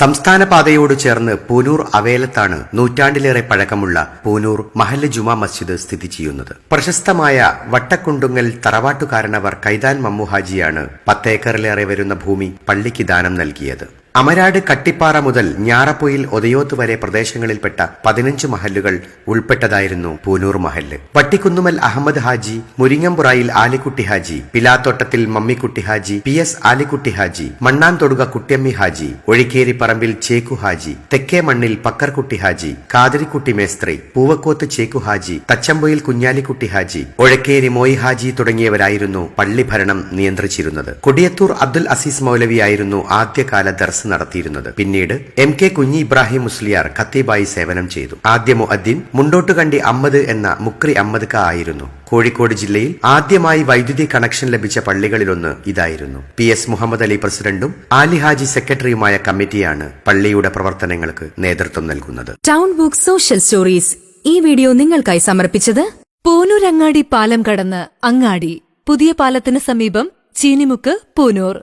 സംസ്ഥാന പാതയോട് ചേർന്ന് പൂനൂർ അവേലത്താണ് നൂറ്റാണ്ടിലേറെ പഴക്കമുള്ള പൂനൂർ മഹല്ല് ജുമാ മസ്ജിദ് സ്ഥിതി ചെയ്യുന്നത്. പ്രശസ്തമായ വട്ടക്കുണ്ടുങ്ങൽ തറവാട്ടുകാരനവർ കൈതാൻ മമ്മുഹാജിയാണ് പത്തേക്കറിലേറെ വരുന്ന ഭൂമി പള്ളിക്ക് ദാനം നൽകിയത്. അമരാട് കട്ടിപ്പാറ മുതൽ ഞാറപ്പൊയിൽ ഒതയോത്ത് വരെ പ്രദേശങ്ങളിൽപ്പെട്ട പതിനഞ്ച് മഹല്ലുകൾ ഉൾപ്പെട്ടതായിരുന്നു പൂനൂർ മഹല്ല്. വട്ടിക്കുന്നുമൽ അഹമ്മദ് ഹാജി മുരിങ്ങമ്പുറയിൽ ആലിക്കുട്ടി ഹാജി പിലാത്തോട്ടത്തിൽ മമ്മിക്കുട്ടി ഹാജി പി എസ് ആലിക്കുട്ടി ഹാജി മണ്ണാൻ തൊടുക കുട്ടിയമ്മി ഹാജി ഒഴിക്കേരി പറമ്പിൽ ചേക്കു ഹാജി തെക്കേ മണ്ണിൽ പക്കർകുട്ടി ഹാജി കാതിരിക്കുട്ടി മേസ്ത്രി പൂവക്കോത്ത് ചേക്കു ഹാജി തച്ചമ്പൊയിൽ കുഞ്ഞാലിക്കുട്ടി ഹാജി ഒഴക്കേരി മോയി ഹാജി തുടങ്ങിയവരായിരുന്നു പള്ളി ഭരണം നിയന്ത്രിച്ചിരുന്നത്. കൊടിയത്തൂർ അബ്ദുൽ അസീസ് മൗലവിയായിരുന്നു ആദ്യകാല നടത്തിയിരുന്നത്. പിന്നീട് എം കെ കുഞ്ഞി ഇബ്രാഹിം മുസ്ലിയാർ ഖത്തീബായി സേവനം ചെയ്തു. ആദ്യ മുഅദ്ദിൻ മുണ്ടോട്ടുകണ്ടി അമ്മദ് എന്ന മുക്രി അമ്മദ് ക ആയിരുന്നു. കോഴിക്കോട് ജില്ലയിൽ ആദ്യമായി വൈദ്യുതി കണക്ഷൻ ലഭിച്ച പള്ളികളിലൊന്ന് ഇതായിരുന്നു. പി എസ് മുഹമ്മദ് അലി പ്രസിഡന്റും ആലി ഹാജി സെക്രട്ടറിയുമായ കമ്മിറ്റിയാണ് പള്ളിയുടെ പ്രവർത്തനങ്ങൾക്ക് നേതൃത്വം നൽകുന്നത്. ടൗൺ ബുക്ക് സോഷ്യൽ സ്റ്റോറീസ് ഈ വീഡിയോ നിങ്ങൾക്കായി സമർപ്പിച്ചത് പൂനൂരങ്ങാടി പാലം കടന്ന് അങ്ങാടി പുതിയ പാലത്തിന് സമീപം ചീനിമുക്ക് പൂനൂർ.